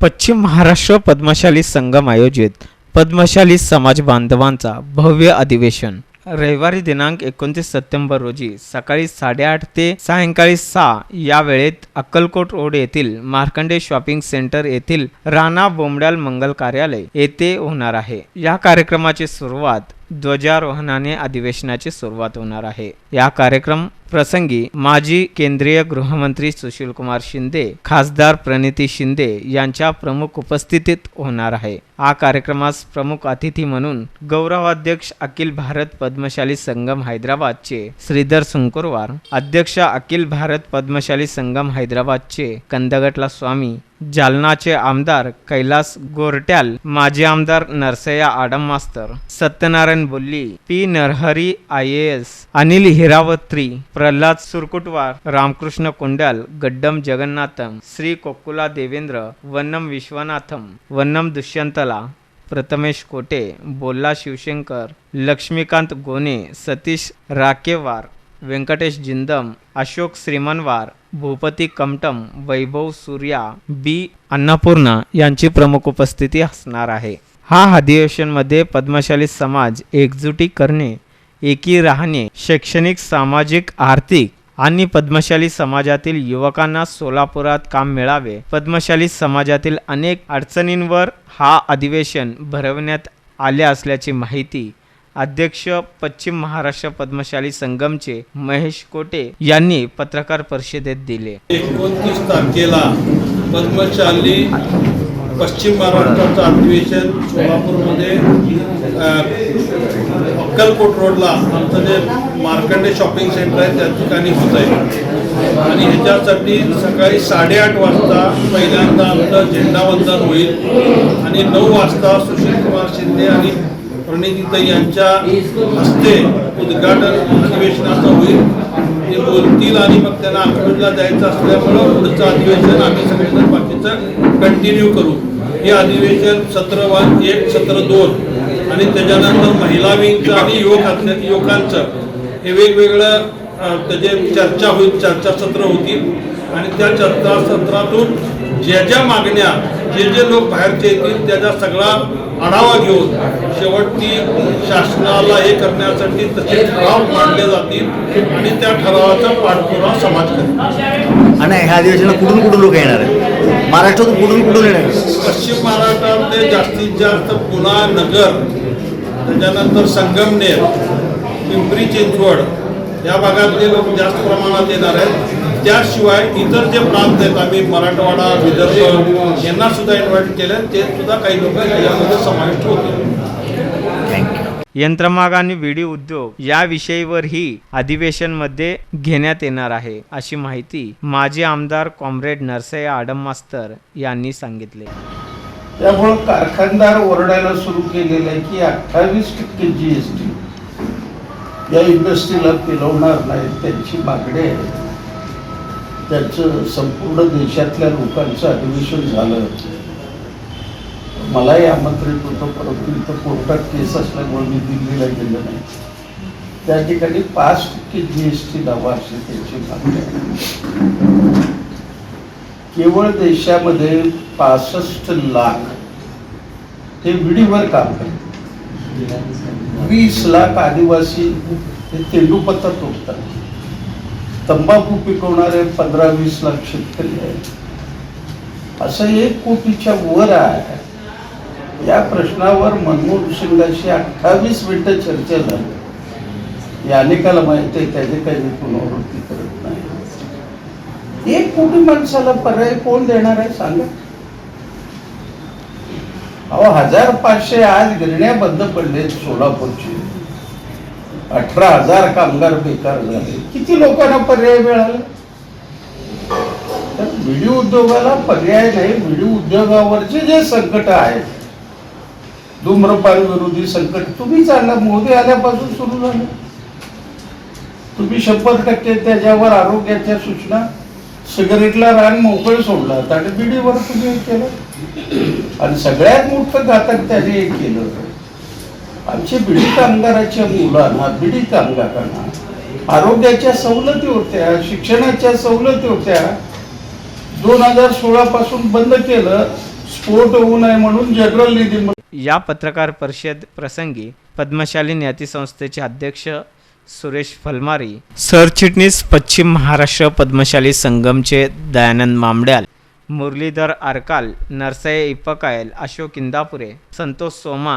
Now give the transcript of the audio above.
पश्चिम महाराष्ट्र पद्मशाली संगम आयोजित पद्मशाली समाज बांधवांचा भव्य अधिवेशन. रविवारी दिनांक एकोणतीस सप्टेंबर रोजी सकाळी साडेआठ ते सायंकाळी सहा या वेळेत अक्कलकोट रोड येथील मार्कंडे शॉपिंग सेंटर येथील राणा बोमड्याल मंगल कार्यालय येथे होणार आहे. या कार्यक्रमाची सुरुवात ध्वजारोहणाने अधिवेशनाची सुरुवात होणार आहे. या कार्यक्रम प्रसंगी माजी केंद्रीय गृहमंत्री सुशीलकुमार शिंदे खासदार प्रणिती शिंदे यांच्या प्रमुख उपस्थितीत होणार आहे. हा कार्यक्रमास प्रमुख अतिथी म्हणून गौरवाध्यक्ष अखिल भारत पद्मशाली संगम हैदराबादचे श्रीधर सुंकुरवार अध्यक्ष अखिल भारत पद्मशाली संगम हैदराबादचे कंदगटला स्वामी जालनाचे आमदार कैलास गोरट्याल माजी आमदार नरसया आडम मास्तर Satyanarayana Bolli P Narahari I S Anil Hirawatri Pralhad Surkutwar Ramakrishna Kundal Gaddam Jagannatham Shri Kokula Devendra Vannam Vishwanatham Vannam Dushyantala Prathamesh Kote Bolla Shivashankar Laxmikant गोने Satish राकेवार Venkatesh Jindam Ashok Shrimanwar Bhupathi Kamtam वैभव सूर्या बी. अन्नपूर्णा यांची प्रमुख उपस्थिती असणार आहे. हा अधिवेशनमध्ये पद्मशाली समाज एकजुटी करणे एकी राहणे शैक्षणिक सामाजिक आर्थिक आणि पद्मशाली समाजातील युवकांना सोलापुरात काम मिळावे. पद्मशाली समाजातील अनेक अडचणींवर हा अधिवेशन भरवण्यात आले असल्याची माहिती अध्यक्ष पश्चिम महाराष्ट्र पद्मशाली संगमचे महेश कोटे यांनी पत्रकार परिषदेत दिले. एकोणतीस तारखेला पद्मशाली पश्चिम महाराष्ट्राचं अधिवेशन सोलापूरमध्ये अक्कलकोट रोडला आमचं जे मार्कंडे शॉपिंग सेंटर आहे त्या ठिकाणी होत आहे. आणि ह्याच्यासाठी सकाळी साडेआठ वाजता पहिल्यांदा आमचं झेंडावंदन होईल. आणि नऊ वाजता सुशीलकुमार शिंदे आणि प्रणितीताई यांच्या हस्ते उद्घाटन अधिवेशनाचं होईल. ते बोलतील आणि मग त्यांना अकलूजला जायचं असल्यामुळं पुढचं अधिवेशन आम्ही सगळेजण बाकीचं कंटिन्यू करू. हे अधिवेशन सत्र वन एक सत्र दोन आणि त्याच्यानंतर महिला विंगचं आणि युवक युवकांचं हे वेगवेगळं त्याचे चर्चा होईल चर्चासत्र होतील. आणि त्या चर्चासत्रातून ज्या ज्या मागण्या जे जे लोक बाहेरचे येतील त्याचा सगळा आढावा घेऊन शेवटी शासनाला हे करण्यासाठी तसे ठराव मांडले जातील आणि त्या ठरावाचा पाठपुरावा समाज करेल. आणि ह्या अधिवेशनाला कुठून कुठून लोक येणार आहेत? महाराष्ट्रातून कुठून कुठून येणार पश्चिम महाराष्ट्रातले जास्तीत जास्त पुणा नगर त्याच्यानंतर संगमनेर पिंपरी चिंचवड या भागातले लोक जास्त प्रमाणात येणार आहेत. त्याशिवाय इतर जे प्रांत आहेत आम्ही मराठवाडा विदर्भ यांना सुद्धा इन्व्हाइट केलं. ते सुद्धा काही लोक यामध्ये समाविष्ट होतील. यंत्रमाग आणि विडी उद्योग या विषयीवरही अधिवेशनमध्ये घेण्यात येणार आहे अशी माहिती माजी आमदार कॉम्रेड नरसया आडम मास्तर यांनी सांगितले. त्यामुळं कारखानदार ओरडायला सुरू केलेलं आहे की अठ्ठावीस टक्के जी एस टी या इंडस्ट्रीला पिलवणार नाही त्यांची मागणी आहे. त्याचं संपूर्ण देशातल्या लोकांचं अधिवेशन झालं. मलाही आमंत्रित होतं परंतु इथं कोर्टात केस असल्यामुळे मी दिल्लीला गेलो नाही. त्या ठिकाणी पाच टक्के जी एस टी लावा अशी त्यांची मागणी केवळ देशामध्ये पासष्ट लाख हे विडीवर काम करतात. वीस लाख आदिवासी हे तेंडूपत्ता तोडतात. तंबाखू पिकवणारे पंधरा वीस लाख शेतकरी आहेत. असं एक कोटीच्या वर आहे. या प्रश्नावर मनमोहन सिंगाशी अठ्ठावीस मिनिटं चर्चा झाली. या अनेकाला माहिती आहे त्याचे काही पुनरावृत्ती करत नाही. एक कोटी माणसाला पर्याय कोण देणार आहे सांगा. अहो हजार पाचशे आज गिरण्या बंद पडलेत सोलापूरची. अठरा हजार कामगार बेकार झाले. किती लोकांना पर्याय मिळाला? तर विडी उद्योगाला पर्याय नाही विडी उद्योगावरचे जे संकट आहेत धूम्रपान विरोधी संकट तुम्ही चालला मोदी आल्यापासून सुरू झालं. तुम्ही शंभर टक्के त्याच्यावर आरोग्याच्या सूचना सिगरेटला रान मोकळं सोडलं आणि बिडीवर तुम्ही केलं. आणि सगळ्यात मोठं घातक त्याने केलं. आमचे बिडी कामगाराच्या मुलांना बिडी कामगारांना आरोग्याच्या सवलती होत्या शिक्षणाच्या सवलती होत्या. दोन हजार सोळा पासून बंद केलं स्फोट होऊ नये म्हणून जनरल निधी या पत्रकार परिषद प्रसंगी पद्मशाली न्याती संस्थेचे अध्यक्ष सुरेश फलमारी सरचिटणीस पश्चिम महाराष्ट्र पद्मशाली संगमचे दयानंद मामड्याल मुरलीधर आरकाल नरसय इपकायल अशोक इंदापुरे संतोष सोमा